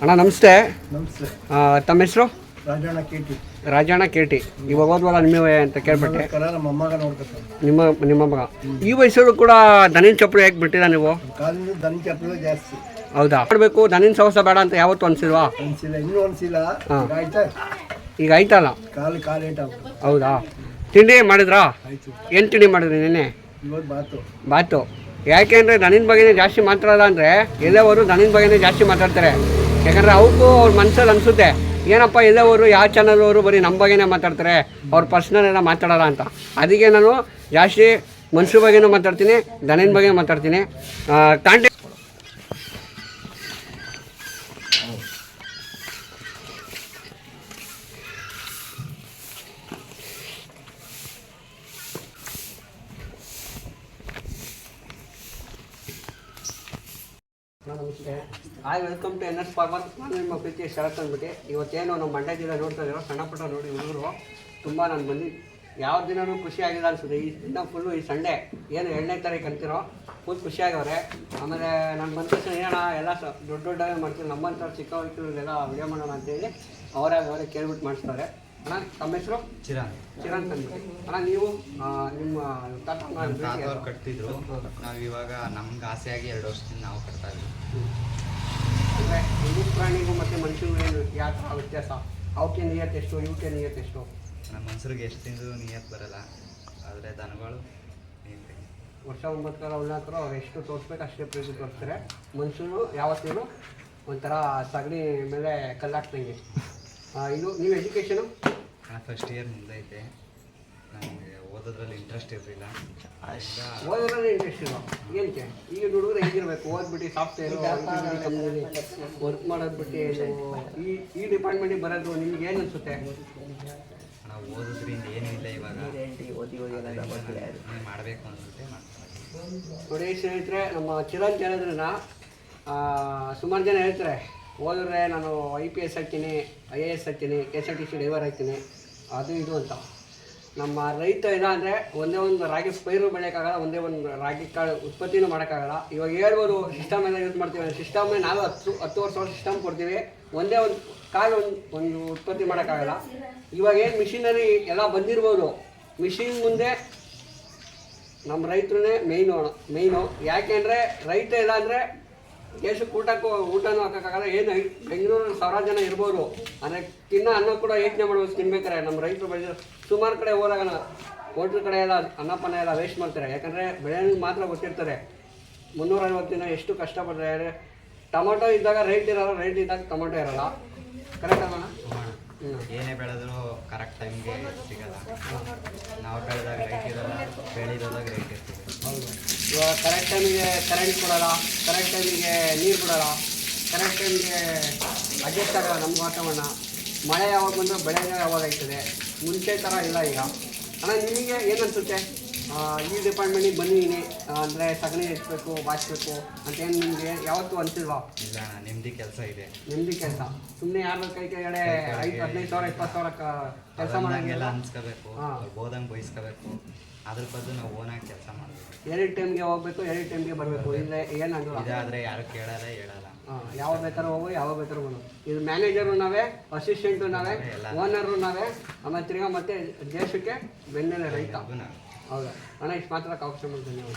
ಅಣ್ಣ ನಮಸ್ತೆ. ನಮಸ್ತೆ. ಆ, ತಮ್ಮ ಹೆಸರು? ರಾಜಣ್ಣ ಕೇಟಿ. ರಾಜಣ್ಣ ಕೇಟಿ. ಇವಾಗ ಹೋದ್ವಲ್ಲ ನಿಮ್ಮವೇ ಅಂತ ಕೇಳ್ಬಿಟ್ಟೆ. ನಮ್ಮ ಅಮ್ಮಗ ನಿಮ್ಮ ನಿಮ್ಮ ಮಗ. ಈ ವಯಸ್ಸಲ್ಲೂ ಕೂಡ ದನಿನ ಚಪ್ಪಲಿ ಹೇಗೆ ಬಿಟ್ಟಿಲ್ಲ ನೀವು? ಕಾಲಿಂದ ದನ ಚಪ್ಪಲ ಜಾಸ್ತಿ. ಹೌದಾ? ಮಾಡಬೇಕು ದನಿನ ಸವಸ ಬೇಡ ಅಂತ ಯಾವತ್ತು ಅನ್ಸಿಲ್ವಾ? ಅನ್ಸಿಲ್ಲ ಇನ್ನೂ ಅನ್ಸಿಲ್ಲ. ಈಗ ಆಯ್ತಾ? ಈಗ ಆಯ್ತಲ್ಲ? ಕಾಲು ಕಾಲು ಹೌದಾ? ತಿಂಡಿ ಮಾಡಿದ್ರಾ? ಆಯ್ತು. ಏನು ತಿಂಡಿ ಮಾಡಿದ್ರಿ ನಿನ್ನೆ? ಇವತ್ತು ಬಾತು. ಬಾತು. ಯಾಕೆಂದರೆ ದನಿನ ಬಗ್ಗೆನೇ ಜಾಸ್ತಿ ಮಾತಾಡೋದ ಅಂದರೆ ಎಲ್ಲವರು ದನಿನ ಬಗ್ಗೆನೇ ಜಾಸ್ತಿ ಮಾತಾಡ್ತಾರೆ. ಯಾಕಂದರೆ ಅವಕ್ಕೂ ಅವ್ರ ಮನ್ಸಲ್ಲಿ ಅನಿಸುತ್ತೆ. ಏನಪ್ಪ ಎಲ್ಲವರು ಯಾವ ಚಾನಲ್ ಅವರು, ಬರೀ ನಮ್ಮ ಬಗ್ಗೆನೇ ಮಾತಾಡ್ತಾರೆ? ಅವ್ರ ಪರ್ಸ್ನಲ್ ಎಲ್ಲ ಮಾತಾಡೋಲ್ಲ ಅಂತ. ಅದಕ್ಕೆ ನಾನು ಜಾಸ್ತಿ ಮನುಷ್ಯ ಬಗ್ಗೆನೂ ಮಾತಾಡ್ತೀನಿ, ದನಿನ ಬಗ್ಗೆ ಮಾತಾಡ್ತೀನಿ. ಕಾಂಟೆ ನಮಸ್ತೆ. Hi welcome to N S farmer ನಾನು ನಿಮ್ಮ ಪ್ರೀತಿಯ ಶರತ್ ಅಂದ್ಬಿಟ್ಟು. ಇವತ್ತೇನು ನಮ್ಮ ಮಂಡ್ಯ ಜಿಲ್ಲೆ ನೋಡ್ತಾ ಇದ್ದೀರೋ ಸಣ್ಣ ಪುಟ್ಟ ನೋಡಿ ಹುಡುಗರು, ತುಂಬ ನಾನು ಬಂದು ಯಾವ ದಿನವೂ ಖುಷಿ ಆಗಿಲ್ಲ ಅನ್ಸುತ್ತೆ. ಈ ದಿನ ಫುಲ್ಲು ಈ ಸಂಡೇ ಏನು ಎರಡನೇ ತಾರೀಕು ಅಂತಿರೋ ಫುಲ್ ಖುಷಿಯಾಗವ್ರೆ ಆಮೇಲೆ ನಾನು ಬಂದ ತಕ್ಷಣ ಏನಣ್ಣ, ಎಲ್ಲ ಸ ದೊಡ್ಡ ದೊಡ್ಡವೇ ಮಾಡ್ತೀನಿ ನಮ್ಮಂಥ ಚಿಕ್ಕ ವಿಡಿಯೋ ಮಾಡೋಣ ಅಂತೇಳಿ ಅವರೇ ಅವರೇ ಕೇಳ್ಬಿಟ್ಟು ಮಾಡಿಸ್ತಾರೆ. ಅಣ್ಣ ತಮ್ಮ ಹೆಸರು? ಚಿರಾನ್. ಚಿರಂತ್ ಅಂದ್ಬಿಟ್ಟು ಅಣ್ಣ ನೀವು ನಿಮ್ಮ ತಾತ ನಮ್ಮ ತಾತವ್ರು ಕಟ್ತಿದ್ರು ನಾವು ಇವಾಗ ನಮ್ಗೆ ಆಸೆಯಾಗಿ ಎರಡು ವರ್ಷದಿಂದ ನಾವು ಕಟ್ತಾ ಇದ್ವಿ ಅಂದರೆ ಪ್ರಾಣಿಗೂ ಮತ್ತು ಮನುಷ್ಯರಿಗೂ ಯಾವ ಥರ ವ್ಯತ್ಯಾಸ? ಅವಕ್ಕೆ ನಿಯತ್ ಎಷ್ಟು ಇವಕ್ಕೆ ನಿಯತ್ ಎಷ್ಟು? ನಮ್ಮ ಮನ್ಸರಿಗೆ ಎಷ್ಟು ತಿಂದ್ರು ನಿಯತ್ ಬರಲ್ಲ. ಆದರೆ ದನಗಳು. ವರ್ಷ ಒಂಬತ್ತು ಕಾಲ ಉಳ್ಳಾಕರು ಅವ್ರು ಎಷ್ಟು ತೋರಿಸ್ಬೇಕು ಅಷ್ಟೇ ಪ್ರೀತಿ ತೋರಿಸ್ತಾರೆ. ಮನುಷ್ಯರು ಯಾವತ್ತೇನು ಒಂಥರ ಸಗಣಿ ಮೇಲೆ ಕಲ್ಲಾಕ್ತಂಗೆ. ಇದು ನೀವು ಎಜುಕೇಷನು? ನಾನು ಫಸ್ಟ್ ಇಯರ್ ಮುಂದೈತೆ. ನನಗೆ ಓದೋದ್ರಲ್ಲಿ ಇಂಟ್ರೆಸ್ಟ್ ಇರಲಿಲ್ಲ. ಓದೋದ್ರಲ್ಲಿ ಇಂಟ್ರೆಸ್ಟ್ ಇಲ್ಲ ಏನಕ್ಕೆ? ಈಗ ಹುಡುಗರು ಹೆಂಗಿರ್ಬೇಕು? ಓದ್ಬಿಟ್ಟು ಸಾಫ್ಟ್ವೇರು ಕಂಪ್ನಿಲಿ ವರ್ಕ್ ಮಾಡೋದು ಬಿಟ್ಟು ಈ ಈ ಡಿಪಾರ್ಟ್ಮೆಂಟಿಗೆ ಬರೋದು ನಿಮ್ಗೆ ಏನು ಅನಿಸುತ್ತೆ? ನಾವು ಓದೋದ್ರಿಂದ ಏನೂ ಇಲ್ಲ ಇವಾಗ. ಮಾಡಬೇಕು ಅನ್ಸುತ್ತೆ ಮಾಡ್ತಾರೆ. ನೋಡಿ ಸ್ನೇಹಿತರೆ ನಮ್ಮ ಚಿರಂಜ್ ಹೇಳಿದ್ರನ್ನ ಸುಮಾರು ಜನ ಹೇಳ್ತಾರೆ. ಹೋದ್ರೆ ನಾನು ಐ ಪಿ ಎಸ್ ಆಗ್ತೀನಿ ಐ ಎ ಎಸ್ ಆಗ್ತೀನಿ K S R T C driver ಆಗ್ತೀನಿ ಅದು ಇದು ಅಂತ. ನಮ್ಮ ರೈತ ಇಲ್ಲ ಒಂದೇ ಒಂದು ರಾಗಿ ಪೈರು ಬೆಳೆಯೋಕ್ಕಾಗಲ್ಲ, ಒಂದೇ ಒಂದು ರಾಗಿ ಕಾಳು ಉತ್ಪತ್ತಿನೂ ಮಾಡೋಕ್ಕಾಗಲ್ಲ. ಇವಾಗ ಹೇಳ್ಬೋದು ಸಿಸ್ಟಮ್ ಎಲ್ಲ ಯೂಸ್ ಮಾಡ್ತೀವಿ ಸಿಸ್ಟಮ್ ನಾವು ಹತ್ತು ಹತ್ತು ವರ್ಷ ಸಿಸ್ಟಮ್ ಕೊಡ್ತೀವಿ. ಒಂದೇ ಒಂದು ಕಾಳು ಒಂದು ಒಂದು ಉತ್ಪತ್ತಿ ಮಾಡೋಕ್ಕಾಗಲ್ಲ. ಇವಾಗ ಏನು ಮಿಷಿನರಿ ಎಲ್ಲ ಬಂದಿರ್ಬೋದು. ಮಿಷಿನ್ ಮುಂದೆ ನಮ್ಮ ರೈತರನ್ನೇ ಮೇಯ್ನು ಮೇಯ್ನು ಯಾಕೆಂದರೆ ರೈತ ಇಲ್ಲ ಅಂದರೆ ದೇಶಕ್ಕೆ ಊಟಕ್ಕೂ ಊಟನೂ ಹಾಕೋಕ್ಕಾಗಲ್ಲ. ಏನು ಬೆಂಗಳೂರಲ್ಲಿ ಸಾವಿರಾರು ಜನ ಇರ್ಬೋದು. ಅಂದರೆ ತಿನ್ನೋ ಅನ್ನ ಕೂಡ ಯೋಚನೆ ಮಾಡ್ಬೋದು ತಿನ್ಬೇಕಾರೆ ನಮ್ಮ ರೈತರು ಬೆಳೆದ ಸುಮಾರು ಕಡೆ ಹೋದಾಗ ಹೋಟ್ಲ್ ಕಡೆ ಎಲ್ಲ ಅನ್ನಪನ್ನ ಎಲ್ಲ ವೇಸ್ಟ್ ಮಾಡ್ತಾರೆ. ಯಾಕಂದರೆ ಬೆಳೆ ಮಾತ್ರ ಗೊತ್ತಿರ್ತಾರೆ ಮುನ್ನೂರೈವತ್ತು ದಿನ ಎಷ್ಟು ಕಷ್ಟಪಡ್ತಾರೆ. ಟೊಮೊಟೊ ಇದ್ದಾಗ ರೈಟ್ ಇರಲ್ಲ ರೈಟ್ ಇದ್ದಾಗ ಟೊಮೊಟೊ ಇರಲ್ಲ. ಕರೆಕ್ಟ್ ಅಲ್ಲ ಏನೇ ಬೆಳೆದ್ರು ಕರೆಕ್ಟ್ ಟೈಮ್ಗೆ ಸಿಗಲ್ಲ. ನಾವು ಬೆಳೆದಾಗ ರೈಟ್ ಇರಲ್ಲ ಬೆಳೆದಾಗ ರೈಟ್ ಇರ್ತದೆ ಇವಾಗ ಕರೆಕ್ಟ್ ಟೈಮಿಗೆ ಕರೆಂಟ್ ಕೊಡಲ್ಲ ಕರೆಕ್ಟ್ ಟೈಮಿಗೆ ನೀರು ಕೊಡಲ್ಲ ಕರೆಕ್ಟ್ ಟೈಮಿಗೆ ಅಡ್ಜಸ್ಟ್ ಆಗಲ್ಲ ನಮ್ಮ ವಾತಾವರಣ. ಮಳೆ ಯಾವಾಗ ಬಂದರೂ ಬೆಳೆ ಯಾವಾಗ ಆಯ್ತದೆ ಮುಂಚೆ ಥರ ಇಲ್ಲ ಈಗ. ಅಣ್ಣ, ನಿಮಗೆ ಏನು ಅನಿಸುತ್ತೆ? ಈ ಡಿಪಾರ್ಟ್ಮೆಂಟಿಗೆ ಬಂದಿದ್ದೀನಿ ಅಂದರೆ ಸಗಣಿ ಹೆಚ್ಚಬೇಕು ಬಾಚಬೇಕು ಅಂತ ಏನು ನಿಮಗೆ ಯಾವತ್ತೂ ಅನಿಸಿಲ್ವಾ? ಇಲ್ಲ ನೆಮ್ಮದಿ ಕೆಲಸ ಇದೆ. ನೆಮ್ಮದಿ ಕೆಲಸ. ಸುಮ್ಮನೆ ಯಾರು ಕೈ ಕೆಳಗಡೆ ಐದು ಹದಿನೈದು ಸಾವಿರ ಇಪ್ಪತ್ತು ಸಾವಿರ ಕೆಲಸ ಮಾಡೋಂಗೆಲ್ಲ. ಅನ್ಸ್ಕೋಬೇಕು. ಓದಂಗೆ ಬಯಸ್ಕೋಬೇಕು ಅದ್ರ ಬದಲು ನಾವು ಓನಾಗಿ ಕೆಲಸ ಮಾಡಬೇಕು. ಎರಡು ಟೈಮ್ಗೆ ಹೋಗ್ಬೇಕು ಎರಡು ಟೈಮ್ಗೆ ಬರಬೇಕು. ಇಲ್ಲೇ ಏನಾಗಲ್ಲ ಇದಾದರೆ ಯಾರು ಕೇಳಲ್ಲ ಹೇಳಲ್ಲ. ಹಾಂ ಯಾವಾಗ ಬೇಕಾದ್ರೂ ಹೋಗು ಯಾವಾಗ ಬೇಕಾದ್ರೂ ಹೋಗು ಇದು ಮ್ಯಾನೇಜರು ನಾವೇ ಅಸಿಸ್ಟೆಂಟು ನಾವೇ ಓನರ್ ನಾವೇ ಆಮೇಲೆ ತಿರ್ಗಾ ಮತ್ತೆ ದೇಶಕ್ಕೆ ಬೆನ್ನೆಲೆ ರೈತ. ಹೌದಾ? ಅಣ್ಣ ಇಷ್ಟು ಮಾತ್ರ ಅವಕಾಶ ಧನ್ಯವಾದ.